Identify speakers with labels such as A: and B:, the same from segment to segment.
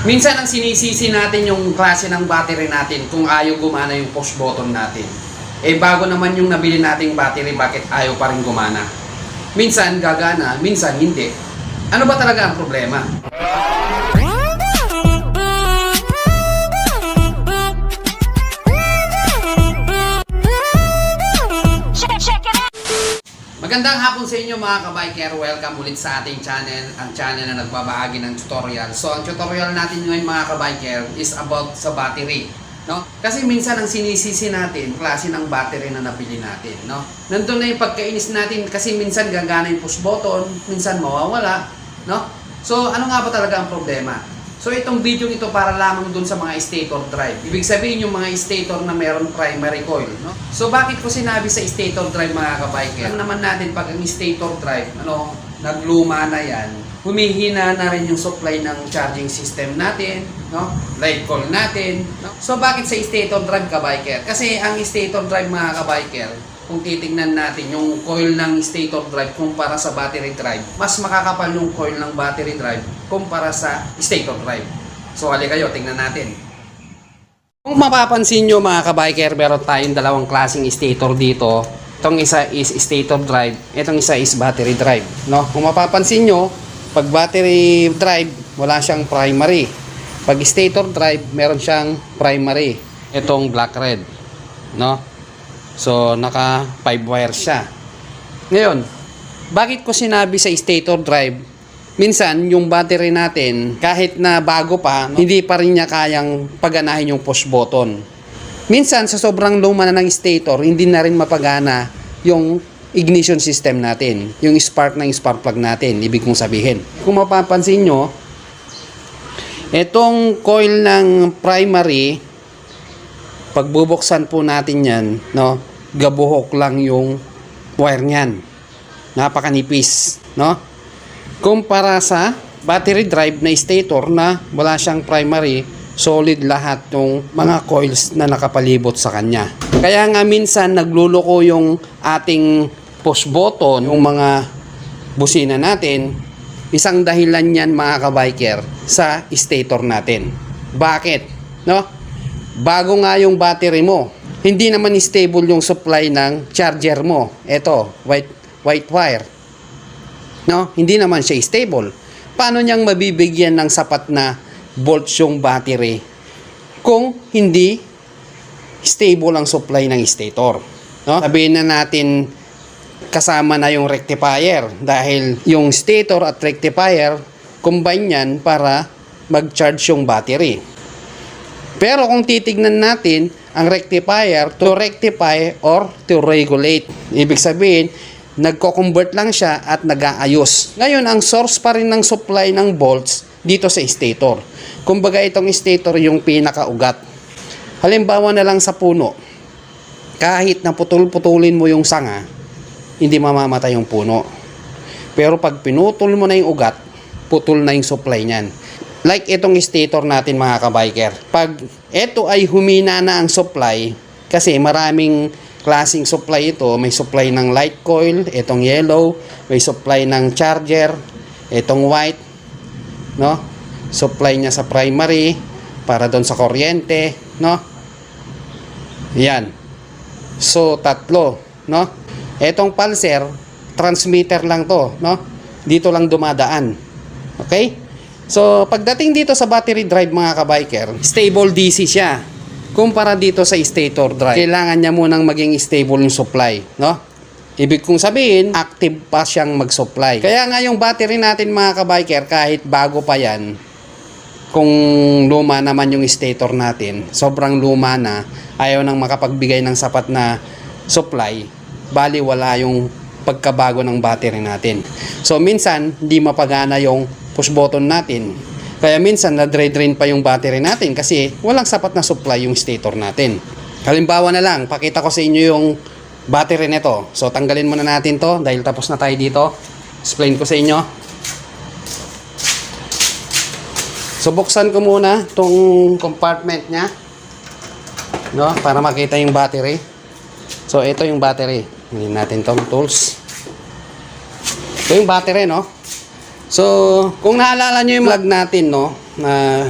A: Minsan ang sinisisi natin yung klase ng battery natin kung ayaw gumana yung push button natin. Eh bago naman yung nabili nating battery, bakit ayaw pa rin gumana? Minsan gagana, minsan hindi. Ano ba talaga ang problema? Magandang hapon sa inyo mga kabiker. Welcome ulit sa ating channel, ang channel na nagbabahagi ng tutorial. So ang tutorial natin ngayon mga kabiker is about sa battery. No? Kasi minsan ang sinisisi natin, klase ng battery na napili natin. No? Nandun na yung pagkainis natin kasi minsan gagana yung push button, minsan mawawala. No? So ano nga ba talaga ang problema? So itong video ito para lamang dun sa mga stator drive. Ibig sabihin yung mga stator na meron primary coil. No? So bakit ko sinabi sa stator drive mga kabiker? Alam naman natin pag ang stator drive, ano, nagluma na yan, humihina na rin yung supply ng charging system natin, no? Light coil natin. No? So bakit sa stator drive kabiker? Kasi ang stator drive mga kabiker, kung titingnan natin yung coil ng stator drive kumpara sa battery drive, mas makakapal yung coil ng battery drive kumpara sa stator drive. So, hali kayo, tingnan natin. Kung mapapansin nyo mga kabiker, meron tayong dalawang klaseng stator dito. Itong isa is stator drive, itong isa is battery drive. No? Kung mapapansin nyo, pag battery drive, wala siyang primary. Pag stator drive, meron siyang primary. Itong black red. No? So, naka 5 wires siya. Ngayon, bakit ko sinabi sa stator drive, minsan yung battery natin, kahit na bago pa, no, hindi pa rin niya kayang paganahin yung push button. Minsan, sa sobrang luma na ng stator, hindi na rin mapagana yung ignition system natin, yung spark ng spark plug natin, ibig kong sabihin. Kung mapapansin nyo, itong coil ng primary, pagbubuksan po natin yan, no, gabuhok lang yung wire niyan. Napakanipis, no? Kumpara sa battery drive na stator na wala siyang primary, solid lahat yung mga coils na nakapalibot sa kanya. Kaya nga minsan nagluloko yung ating push button, yung mga busina natin, isang dahilan yan mga kabiker sa stator natin. Bakit? No? Bago nga yung battery mo, hindi naman stable yung supply ng charger mo. Ito, white white wire. No? Hindi naman siya stable. Paano niyang mabibigyan ng sapat na volts yung battery kung hindi stable ang supply ng stator? No? Sabihin na natin kasama na yung rectifier dahil yung stator at rectifier combine yan para mag-charge yung battery. Pero kung titignan natin ang rectifier to rectify or to regulate. Ibig sabihin, nagko-convert lang siya at nag-aayos. Ngayon, ang source pa rin ng supply ng volts dito sa stator. Kumbaga itong stator yung pinakaugat. Halimbawa na lang sa puno. Kahit na putol-putulin mo yung sanga, hindi mamamatay yung puno. Pero pag pinutol mo na yung ugat, putol na yung supply niyan. Like itong stator natin mga kabiker. Pag ito ay humina na ang supply, kasi maraming klasing supply ito. May supply ng light coil, itong yellow, may supply ng charger, itong white, no? Supply niya sa primary para doon sa kuryente, no? Yan. So tatlo, no? Etong pulser, transmitter lang to, no? Dito lang dumadaan. Okay? So, pagdating dito sa battery drive mga kabiker, stable DC siya. Kumpara dito sa stator drive, kailangan niya munang maging stable yung supply, no? Ibig kong sabihin, active pa siyang mag-supply. Kaya nga yung battery natin mga kabiker, kahit bago pa yan, kung luma naman yung stator natin, sobrang luma na, ayaw nang makapagbigay ng sapat na supply, bali wala yung pagkabago ng battery natin. So minsan, hindi mapagana yung push button natin. Kaya minsan, na-drain pa yung battery natin kasi walang sapat na supply yung stator natin. Halimbawa na lang, pakita ko sa inyo yung battery nito. So tanggalin muna natin to dahil tapos na tayo dito. Explain ko sa inyo. So buksan ko muna tong compartment niya. No, para makita yung battery. So ito yung battery. Hindi natin tong tools. Ito yung battery, no? So, kung naalala nyo yung vlog natin, no, na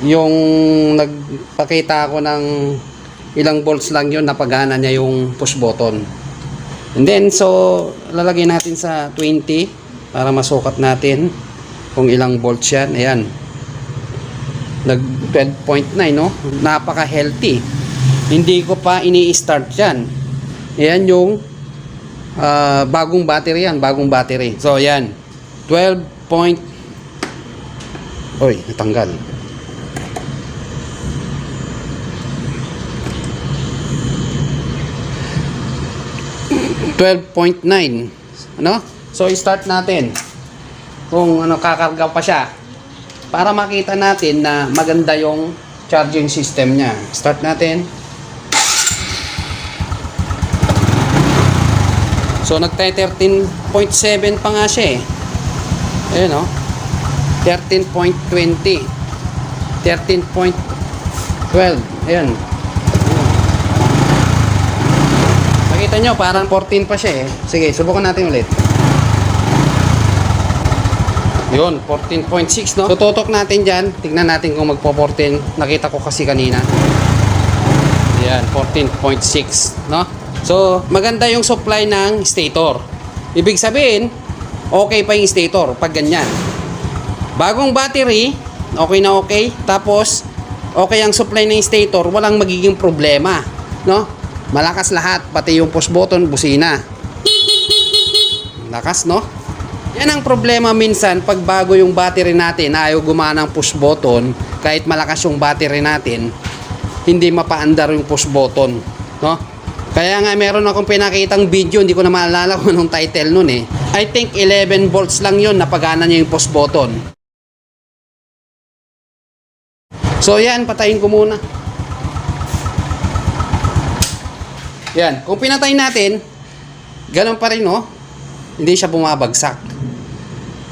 A: yung nagpakita ako ng ilang volts lang yun napagana niya yung push button. And then, so, lalagay natin sa 20 para masukat natin kung ilang volts yan. Ayan. Nag 12.9, no? Napaka-healthy. Hindi ko pa ini-start yan. Ayan yung ah, bagong battery yan. Bagong battery. So, ayan. 12 point... Oy, natanggal. Twelve point nine. Ano? So, start natin. Kung ano, kakarga pa siya. Para makita natin na maganda yung charging system niya. Start natin. So, nagtay 13.7 pa nga siya eh. Ayun o. 13.20. 13.12. Ayan. Makita nyo, parang 14 pa siya eh. Sige, subukan natin ulit. Yun, 14.6 no? Tututok natin dyan. Tignan natin kung magpo-14. Nakita ko kasi kanina. Yan, 14.6 no? So, maganda yung supply ng stator. Ibig sabihin, okay pa yung stator pag ganyan. Bagong battery, okay na okay. Tapos, okay ang supply ng stator, walang magiging problema. No? Malakas lahat, pati yung push button, busina. Lakas, no? Yan ang problema minsan pag bago yung battery natin, ayaw gumana ang push button, kahit malakas yung battery natin, hindi mapaandar yung push button. No? Kaya nga meron akong pinakitang video, hindi ko na maalala kung anong title nun eh. I think 11 volts lang yun, napagana niya yung push button. So yan, patayin ko muna. Yan, kung pinatay natin, ganun pa rin no, hindi siya bumabagsak.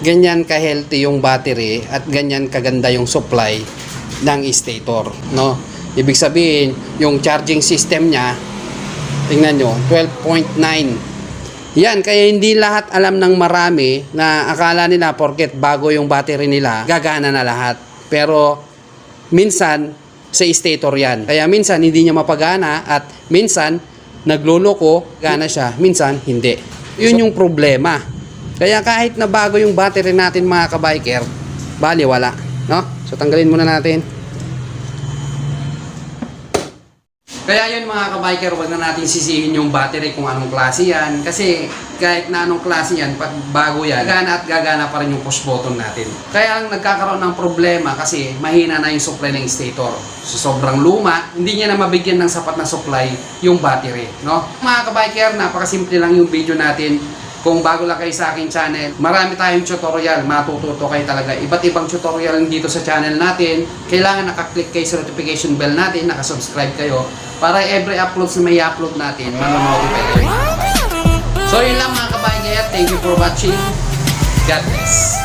A: Ganyan ka-healthy yung battery at ganyan kaganda yung supply ng stator, no? Ibig sabihin, yung charging system niya, tingnan nyo, 12.9. Yan, kaya hindi lahat alam ng marami na akala nila porket bago yung battery nila, gagana na lahat. Pero minsan sa stator yan. Kaya minsan hindi niya mapagana at minsan nagloloko, gana siya, minsan hindi. Yun yung problema. Kaya kahit na bago yung battery natin mga kabiker, bali wala. No? So tanggalin muna natin. Kaya yun mga kabiker, wag na natin sisihin yung battery kung anong klase yan. Kasi kahit na anong klase yan, pag bago yan, gagana at gagana pa rin yung push button natin. Kaya ang nagkakaroon ng problema kasi mahina na yung supply ng stator. So sobrang luma, hindi niya na mabigyan ng sapat na supply yung battery. No? Mga kabiker, napakasimple lang yung video natin. Kung bago lang kayo sa aking channel, marami tayong tutorial, matututo kayo talaga. Iba't ibang tutorial dito sa channel natin. Kailangan nakaklik kayo sa notification bell natin, nakasubscribe kayo, para every upload na may upload natin, manonotify kayo. So yun lang mga kabayan, thank you for watching. God bless.